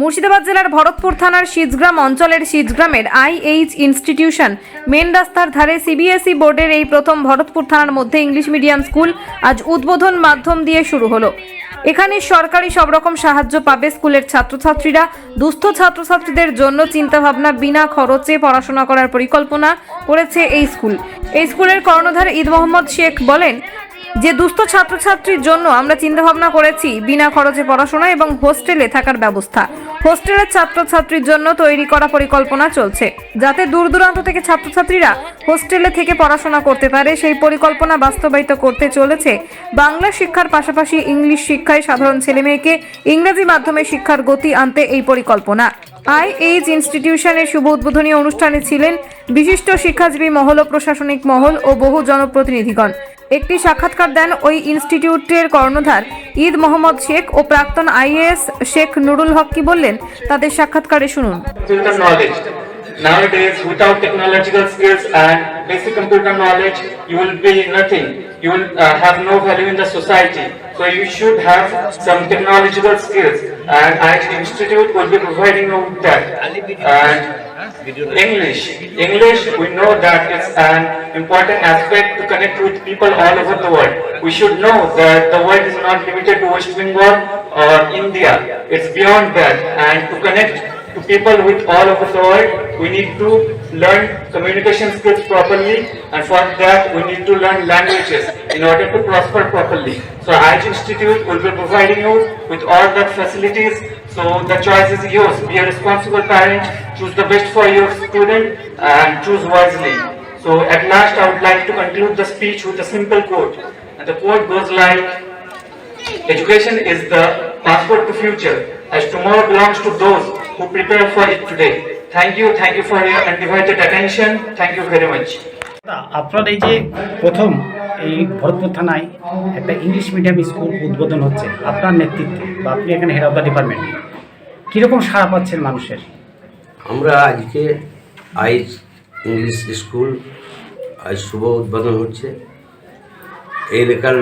মুর্শিদাবাদ জেলার ভরতপুর থানার সিজগ্রাম অঞ্চলের সিজগ্রামের আইএইচ ইনস্টিটিউশন মেন রাস্তার ধারে সিবিএসই বোর্ডের এই প্রথম ভরতপুর থানার মধ্যে ইংলিশ মিডিয়াম স্কুল আজ উদ্বোধন মাধ্যম দিয়ে শুরু হলো। এখানে সরকারি সব রকম সাহায্য পাবে স্কুলের ছাত্রছাত্রীরা। দুস্থ ছাত্রছাত্রীদের জন্য চিন্তাভাবনা, বিনা খরচে পড়াশোনা করার পরিকল্পনা করেছে এই স্কুল। এই স্কুলের কর্ণধার ঈদ মোহাম্মদ শেখ বলেন, যে দুস্থ ছাত্রছাত্রীর জন্য আমরা চিন্তাভাবনা করেছি, বিনা খরচে পড়াশোনা এবং হোস্টেলে থাকার ব্যবস্থা। হোস্টেলের ছাত্রছাত্রীর জন্য তৈরি করা পরিকল্পনা চলছে, যাতে দূর দূরান্ত থেকে ছাত্রছাত্রীরা হোস্টেলে থেকে পড়াশোনা করতে পারে। সেই পরিকল্পনা বাস্তবায়িত করতে চলেছে বাংলা শিক্ষার পাশাপাশি ইংলিশ শিক্ষায় সাধারণ ছেলেমেয়েকে ইংরেজি মাধ্যমে শিক্ষার গতি আনতে এই পরিকল্পনা। আই আইএইচ ইনস্টিটিউশনের শুভ উদ্বোধনী অনুষ্ঠানে ছিলেন বিশিষ্ট শিক্ষাজীবী মহল ও প্রশাসনিক মহল ও বহু জনপ্রতিনিধিগণ। একটি সাক্ষাৎকার দেন ওই ইনস্টিটিউটের কর্ণধার ঈদ মোহাম্মদ শেখ ও প্রাক্তন আইএএস শেখ নুরুল হক কি বললেন তাদের সাক্ষাৎকারে শুনুন. Nowadays, without technological skills and basic computer knowledge, you will be nothing. You will uh, have no value in the society. So you should have some technological skills, and IT Institute will be providing you with that. And English, English, we know that it's an important aspect to connect with people all over the world. We should know that the world is not limited to West Bengal or India. It's beyond that, and to connect to people with all over the world, we need to learn communication skills properly, and for that, we need to learn languages in order to prosper properly. So, IH Institute will be providing you with all that facilities. So, the choice is yours. Be a responsible parent, choose the best for your student, and choose wisely. So, at last, I would like to conclude the speech with a simple quote. And the quote goes like, Education is the passport to future, as tomorrow belongs to those who prepare for it today. Thank you, thank you for your undivided attention. Thank you very much. তা আপনার এই যে প্রথম এই ভরতপুর থানায় একটা English medium school উদ্বোধন হচ্ছে। আপনার নেতৃত্বে বা আপনি এখানে হেড অফ দ্য ডিপার্টমেন্ট কীরকম সাড়া পাচ্ছেন মানুষের? আমরা আজকে আইস ইংলিশ স্কুল আজ শুভ উদ্বোধন হচ্ছে। এই এলাকার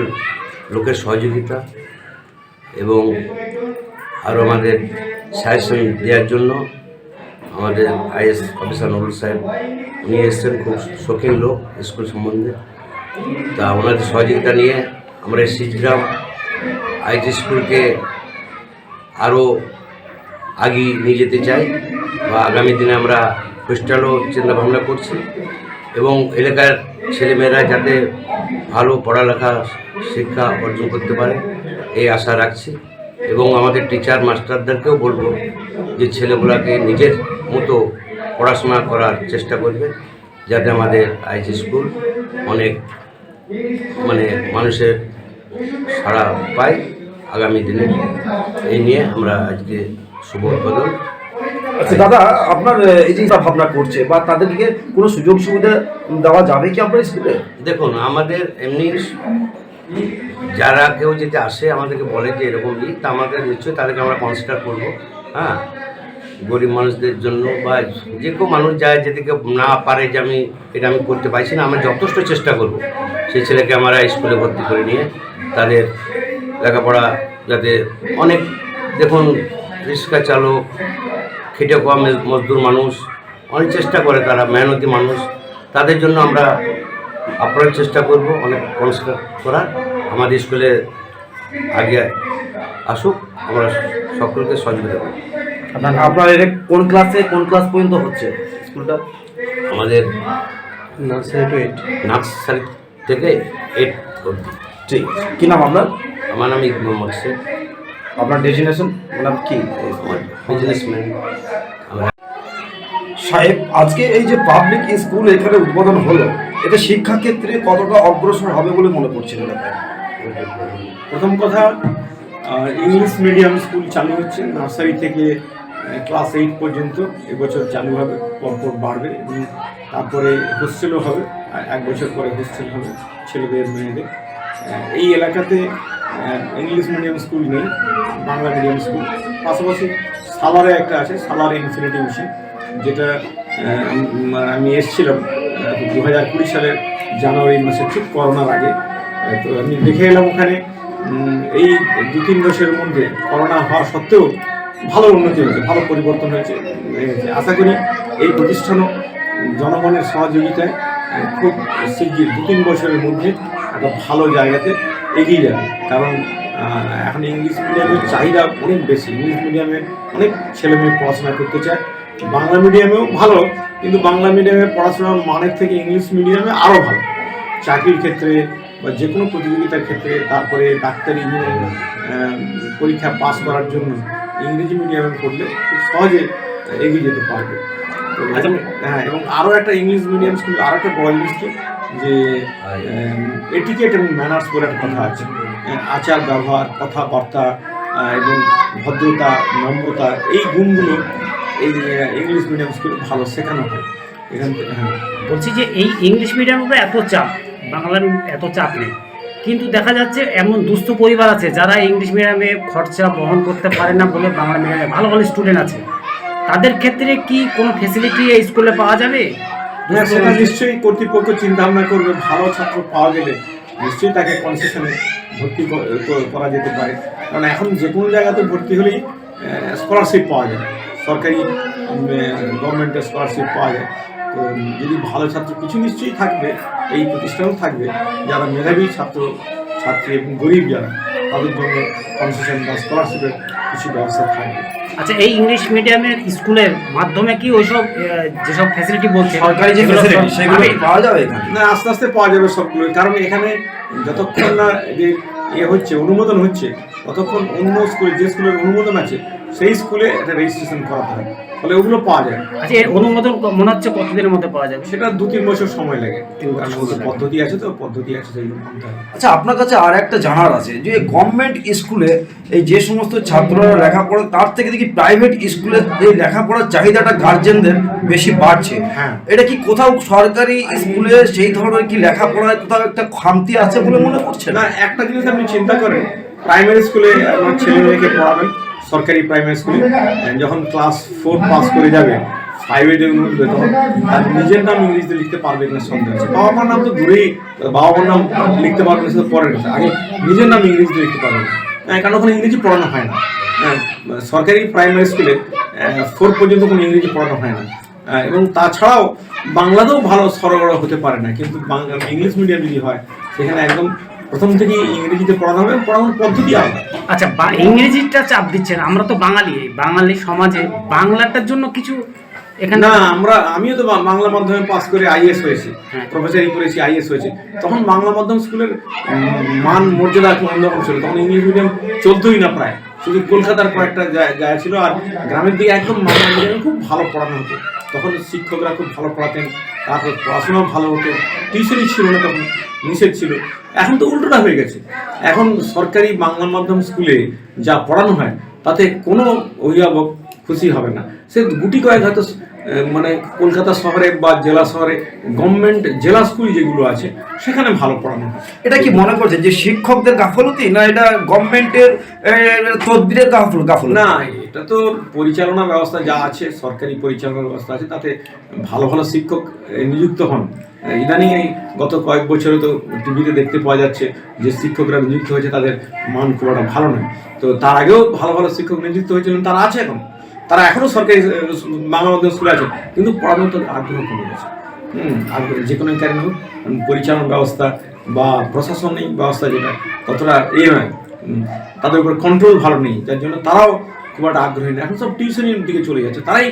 লোকের সহযোগিতা এবং আরও আমাদের সাজেশন দেওয়ার জন্য আমাদের আইএস অফিসার নুরুল সাহেব, উনি এসছেন, খুব শৌখিন লোক, স্কুল সম্বন্ধে। তা ওনাদের সহযোগিতা নিয়ে আমরা সিজগ্রাম আইটি স্কুলকে আরও আগে নিয়ে যেতে চাই বা আগামী দিনে আমরা হোস্টেলও চিন্তা ভাবনা করছি এবং এলাকার ছেলেমেয়েরা যাতে ভালো পড়ালেখা, শিক্ষা অর্জন করতে পারে, এই আশা রাখছি। এবং আমাদের টিচার মাস্টারদেরকেও বলব যে ছেলেগুলোকে নিজের মতো পড়াশোনা করার চেষ্টা করবে, যাতে আমাদের আইসি স্কুল অনেক মানে মানুষের সাড়া পায় আগামী দিনে। এই নিয়ে আমরা আজকে শুভ উদ্বোধন। আচ্ছা দাদা আপনার এই যে চিন্তা ভাবনা করছে বা তাদেরকে কোনো সুযোগ সুবিধা দেওয়া যাবে কি আপনার স্কুলে? দেখুন আমাদের এমনি যারা কেউ যেতে আসে আমাদেরকে বলে যে এরকম তা আমাদের নিশ্চয়ই তাদেরকে আমরা কনসিডার করব। হ্যাঁ? গরিব মানুষদের জন্য বা যে কেউ মানুষ যায় যেদিকে না পারে যে আমি, এটা আমি করতে পারছি না আমি যথেষ্ট চেষ্টা করব। সেই ছেলেকে আমরা স্কুলে ভর্তি করে নিয়ে তাদের লেখাপড়া যাতে অনেক, দেখুন, রিক্সা চালক, খেটে খাওয়া মেজ- মজদুর মানুষ, অনেক চেষ্টা করে তারা, মেহনতি মানুষ। তাদের জন্য আমরা আপ্রাণ চেষ্টা করব, অনেক কনসিডার করার। আমাদের স্কুলে আগে আসুক, আমরা সকলকে সহযোগিতা করব। আপনার আপনার এটা কোন ক্লাসে কোন ক্লাস পর্যন্ত হচ্ছে? স্কুলটা? আমাদের নার্সারি টু এইট নার্সারি থেকে এইট অবধি। ঠিক। কি নাম আপনার? আমার নাম ইক মোহাম্মদ আপনার ডেজিনেশন নাম কি? বিজনেসম্যান সাহেব আজকে এই যে পাবলিক স্কুল এখানে উদ্বোধন হলো এটা শিক্ষা ক্ষেত্রে কতটা অগ্রসর হবে বলে মনে করছেন প্রথম কথা ইংলিশ মিডিয়াম স্কুল চালু হচ্ছে নার্সারি থেকে ক্লাস এইট পর্যন্ত এবছর চালু হবে, পরপর বাড়বে এবং তারপরে হোস্টেলও হবে, এক বছর পরে হোস্টেল হবে ছেলেদের, মেয়েদের। এই এলাকাতে ইংলিশ মিডিয়াম স্কুল নেই, বাংলা মিডিয়াম স্কুল পাশাপাশি সালারে একটা আছে সালার ইনফিনিটি মিশন যেটা আমি এসেছিলাম দু হাজার কুড়ি সালের জানুয়ারি মাসে, ঠিক করোনার আগে। তো আমি দেখে এলাম ওখানে এই দু তিন বছরের মধ্যে করোনা হওয়া সত্ত্বেও ভালো উন্নতি হয়েছে, ভালো পরিবর্তন হয়েছে। আশা করি এই প্রতিষ্ঠানও জনগণের সহযোগিতায় খুব শিগগির দু তিন বছরের মধ্যে একটা ভালো জায়গাতে এগিয়ে যাবে। কারণ এখন ইংলিশ মিডিয়ামের চাহিদা অনেক বেশি। ইংলিশ মিডিয়ামে অনেক ছেলে মেয়ে পড়াশোনা করতে চায়। বাংলা মিডিয়ামেও ভালো, কিন্তু বাংলা মিডিয়ামে পড়াশোনার মানের থেকে ইংলিশ মিডিয়ামে আরও ভালো। চাকরির ক্ষেত্রে বা যে কোনো প্রতিযোগিতার ক্ষেত্রে তারপরে ডাক্তারি পরীক্ষা পাস করার জন্য ইংরেজি মিডিয়ামে পড়লে খুব সহজে এগিয়ে যেতে পারবে। তো আচ্ছা। হ্যাঁ এবং আরও একটা ইংলিশ মিডিয়াম স্কুল আরও একটা বড় জিনিস কি যে এটিকেট এবং ম্যানার্স বলে একটা কথা আছে। আচার ব্যবহার কথাবার্তা এবং ভদ্রতা নম্রতা এই গুণগুলো এই ইংলিশ মিডিয়াম স্কুলে ভালো শেখানো হয়। এখান থেকে হ্যাঁ। বলছি যে এই ইংলিশ মিডিয়ামের উপরে এত চাপ বাংলার এত চাপ নেই। কিন্তু দেখা যাচ্ছে এমন দুস্থ পরিবার আছে যারা ইংলিশ মিডিয়ামে খরচা বহন করতে পারে না বলে বাংলা মিডিয়ামে ভালো ভালো স্টুডেন্ট আছে। তাদের ক্ষেত্রে কি কোনো ফেসিলিটি এই স্কুলে পাওয়া যাবে? হ্যাঁ সেটা নিশ্চয়ই কর্তৃপক্ষ চিন্তা ভাবনা করবে, ভালো ছাত্র পাওয়া গেলে নিশ্চয়ই তাকে কনসেশনে ভর্তি করা যেতে পারে। কারণ এখন যে কোনো জায়গাতে ভর্তি হলেই স্কলারশিপ পাওয়া যায়। সরকারি গভর্নমেন্টের স্কলারশিপ পাওয়া যায়। যদি ভালো ছাত্র কিছু নিশ্চয়ই থাকবে এই প্রতিষ্ঠানও থাকবে যারা মেধাবী ছাত্র ছাত্রী এবং গরিব যারা তাদের জন্য কনসেশন বা স্কলারশিপের কিছু ব্যবস্থা থাকবে। আচ্ছা এই ইংলিশ মিডিয়ামের স্কুলের মাধ্যমে কি ওইসব যেসব ফ্যাসিলিটি বলছে সরকারি যে সেগুলো সেগুলো পাওয়া যাবে না আস্তে আস্তে পাওয়া যাবে সবগুলো কারণ এখানে যতক্ষণ না যে এ হচ্ছে অনুমোদন হচ্ছে ততক্ষণ অন্য স্কুলে যে স্কুলের অনুমোদন আছে সেই স্কুলে একটা রেজিস্ট্রেশন করাতে হয়। ফলে ওগুলো পাওয়া যায়। আচ্ছা এর অনুমোদন মনে হচ্ছে কতদিনের মধ্যে পাওয়া যাবে? সেটা দু তিন বছর সময় লাগে। কারণ ওদের পদ্ধতি আছে তো পদ্ধতি আছে হবে আচ্ছা আপনার কাছে আর একটা জানার আছে যে গভর্নমেন্ট স্কুলে এই যে সমস্ত ছাত্ররা লেখাপড়া তার থেকে দেখি প্রাইভেট স্কুলে এই লেখাপড়ার চাহিদাটা গার্জেনদের বেশি বাড়ছে। হ্যাঁ। এটা কি কোথাও সরকারি স্কুলে সেই ধরনের কি লেখাপড়ায় কোথাও একটা খামতি আছে বলে মনে করছে না একটা জিনিস আপনি চিন্তা করেন প্রাইমারি স্কুলে আপনার ছেলে মেয়েকে পড়াবেন। সরকারি প্রাইমারি স্কুলে যখন ক্লাস ফোর পাস করে যাবে ফাইভে যখন উঠবে তখন তার নিজের নাম ইংরেজিতে লিখতে পারবে কিনা সন্দেহ আছে। বাবা মার নাম তো দূরেই বাবা মার নাম লিখতে পারবে না সেটা পরের কথা। আগে নিজের নাম ইংরেজিতে লিখতে পারবে। না হ্যাঁ, কারণ ওখানে ইংরেজি পড়ানো হয় না। হ্যাঁ, সরকারি প্রাইমারি স্কুলে ফোর পর্যন্ত কোনো ইংরেজি পড়ানো হয় না। এবং তাছাড়াও বাংলাতেও ভালো সরবরাহ হতে পারে না কিন্তু বাংলা ইংলিশ মিডিয়াম যদি হয় সেখানে একদম প্রথম থেকে ইংরেজিতে পড়ানো হবে পড়ানোর পদ্ধতি আলাদা। আচ্ছা বা ইংরেজিটা চাপ দিচ্ছেন আমরা তো বাঙালি বাঙালি সমাজে বাংলাটার জন্য কিছু এখানে না আমরা আমিও তো বাংলা মাধ্যমে পাস করে আইএস হয়েছি হ্যাঁ। প্রফেসরি করেছি আইএস হয়েছি। তখন বাংলা মাধ্যম স্কুলের মান মর্যাদা একটু অন্যরকম ছিল। তখন ইংলিশ মিডিয়াম চলতোই না প্রায়। শুধু কলকাতার কয়েকটা জায়- জায়গা ছিল আর গ্রামের দিকে একদম বাংলা মিডিয়ামে খুব ভালো পড়ানো হতো। তখন শিক্ষকরা খুব ভালো পড়াতেন তারপর পড়াশোনাও ভালো হতো। টিউশনই ছিল না তখন নিষেধ ছিল। এখন তো উল্টোটা হয়ে গেছে। এখন সরকারি বাংলা মাধ্যম স্কুলে যা পড়ানো হয় তাতে কোনো অভিভাবক খুশি হবে না। সে গুটি কয়েক হয়তো মানে কলকাতা শহরে বা জেলা শহরে গভর্নমেন্ট জেলা স্কুল যেগুলো আছে সেখানে ভালো পড়ানো হয়। এটা কি মনে করছেন যে শিক্ষকদের গাফলতি না এটা গভর্নমেন্টের তদবিরের গাফল গাফল না এটা তো পরিচালনা ব্যবস্থা যা আছে, সরকারি পরিচালনা ব্যবস্থা আছে, তাতে ভালো ভালো শিক্ষক নিযুক্ত হন। ইদানিং এই গত কয়েক বছরে তো টিভিতে দেখতে পাওয়া যাচ্ছে যে শিক্ষকরা নিযুক্ত হয়েছে, তাদের মান খুব একটা ভালো নয়। তো তার আগেও ভালো ভালো শিক্ষক নিযুক্ত হয়েছিলেন, তারা আছে এখন। তারা এখনও সরকারি বাংলা মাধ্যম স্কুলে আছে, কিন্তু পড়ানোর তো আগ্রহ কমে গেছে। আর যে কোনো কারণে হোক পরিচালনা ব্যবস্থা বা প্রশাসনিক ব্যবস্থা যেটা, ততটা এ নয়। তাদের উপর কন্ট্রোল ভালো নেই, যার জন্য তারাও খুব একটা আগ্রহী না। এখন সব টিউশনির দিকে চলে যাচ্ছে। তারাই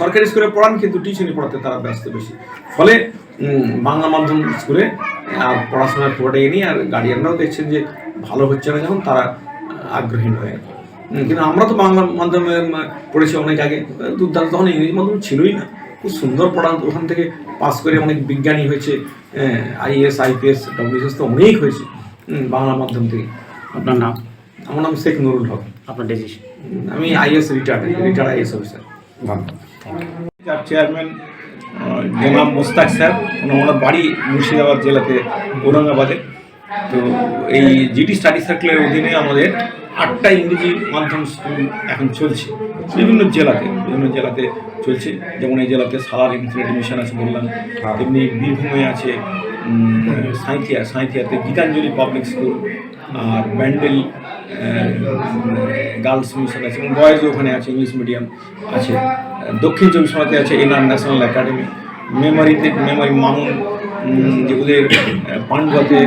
সরকারি স্কুলে পড়ান কিন্তু টিউশনি পড়াতে তারা ব্যস্ত বেশি। ফলে বাংলা মাধ্যম স্কুলে আর পড়াশোনার পুরোটা এ নিয়ে আর গার্ডিয়ানরাও দেখছেন যে ভালো হচ্ছে না যখন তারা আগ্রহী নয়। কিন্তু আমরা তো বাংলা মাধ্যমে পড়েছি অনেক আগে। দুর্দান্ত। তখন ইংরেজি মাধ্যম ছিলই না। খুব সুন্দর পড়ান। ওখান থেকে পাস করে অনেক বিজ্ঞানী হয়েছে। আইএস আইপিএস ডব্লিউএস তো অনেক হয়েছে বাংলা মাধ্যম থেকে। আপনার নাম? আমার নাম শেখ নুরুল হক। আপনার ডেজিশন হুম, আমি IAS retired retired IAS officer যার চেয়ারম্যান জনাব মোস্তাক স্যার ওনার বাড়ি মুর্শিদাবাদ জেলাতে ঔরঙ্গাবাদে। তো এই জিডি স্টাডি সার্কেলের অধীনে আমাদের আটটা ইংরেজি মাধ্যম স্কুল এখন চলছে। বিভিন্ন জেলাতে বিভিন্ন জেলাতে চলছে। যেমন এই জেলাতে সালার ইনফিনিটি মিশন আছে বললাম তেমনি বীরভূমে আছে উম, সাঁইথিয়া সাঁইথিয়াতে গীতাঞ্জলি পাবলিক স্কুল আর ব্যান্ডেল গার্লস মিশন আছে এবং বয়েজ ওখানে আছে, ইংলিশ মিডিয়াম আছে। দক্ষিণ চব্বিশ পরগনাতে আছে এনার ন্যাশনাল একাডেমি। মেমারিতে মেমারি মামুন যেগুলোর পান্ডুয়াতে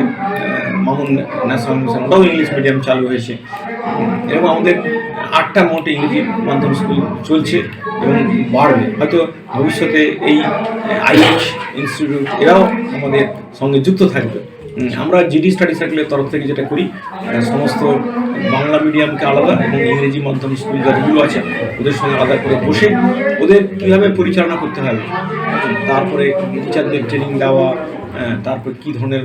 মামুন ন্যাশনাল মিশন ওটাও ইংলিশ মিডিয়াম চালু হয়েছে। এবং আমাদের আটটা মোটে ইংরেজি মাধ্যম স্কুল চলছে এবং বাড়বে। হয়তো ভবিষ্যতে এই আইএইচ ইনস্টিটিউট, এরাও আমাদের সঙ্গে যুক্ত থাকবে। আমরা জিডি স্টাডি সার্কেলের তরফ থেকে যেটা করি সমস্ত বাংলা মিডিয়ামকে আলাদা এবং ইংরেজি মাধ্যম স্কুল যতগুলো আছে ওদের সঙ্গে আলাদা করে বসে ওদের কীভাবে পরিচালনা করতে হবে তারপরে টিচারদের ট্রেনিং দেওয়া তারপর কী ধরনের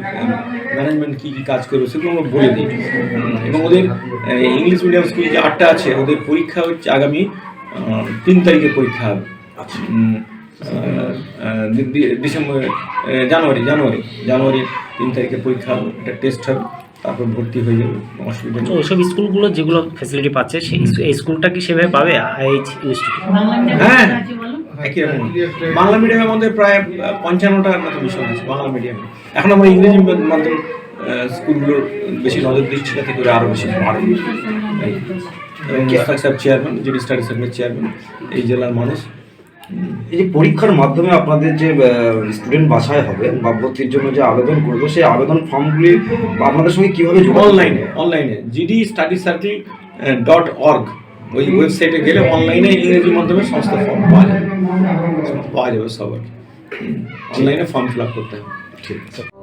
ম্যানেজমেন্ট কী কী কাজ করবে সেগুলো আমরা বলে দিই। এবং ওদের ইংলিশ মিডিয়াম স্কুল যে আটটা আছে ওদের পরীক্ষা হচ্ছে আগামী তিন তারিখে পরীক্ষা হবে। ডি- ডিসেম্বর জানুয়ারি জানুয়ারি জানুয়ারি তিন তারিখে পরীক্ষা হবে একটা টেস্ট হবে। তারপর ভর্তি হয়ে অসুবিধা নেই। ওইসব স্কুলগুলো যেগুলো ফ্যাসিলিটি পাচ্ছে সেই এই স্কুলটা কি সেভাবে পাবে? আইএইচ ইনস্টিটিউট হ্যাঁ একই রকম। বাংলা মিডিয়ামের মধ্যে প্রায় পঞ্চান্নটার মতো বিষয় আছে বাংলা মিডিয়ামে এখন আমরা ইংরেজি মাধ্যম স্কুলগুলোর বেশি নজর দিচ্ছি যাতে করে আরও বেশি বাড়বে। এই। এবং চেয়ারম্যান জিডি স্টাডি সার্কেলের চেয়ারম্যান এই জেলার মানুষ। এই যে পরীক্ষার মাধ্যমে আপনাদের যে স্টুডেন্ট বাছাই হবে বা ভর্তির জন্য যে আবেদন করব সেই আবেদন ফর্মগুলি আপনাদের সঙ্গে কীভাবে অনলাইনে অনলাইনে GD study circle dot org ওই ওয়েবসাইটে গেলে অনলাইনে ইংরেজির মাধ্যমে সমস্ত ফর্ম পাওয়া যাবে। পাওয়া যাবে সবার। অনলাইনে ফর্ম ফিল আপ করতে হবে। ঠিক। আছে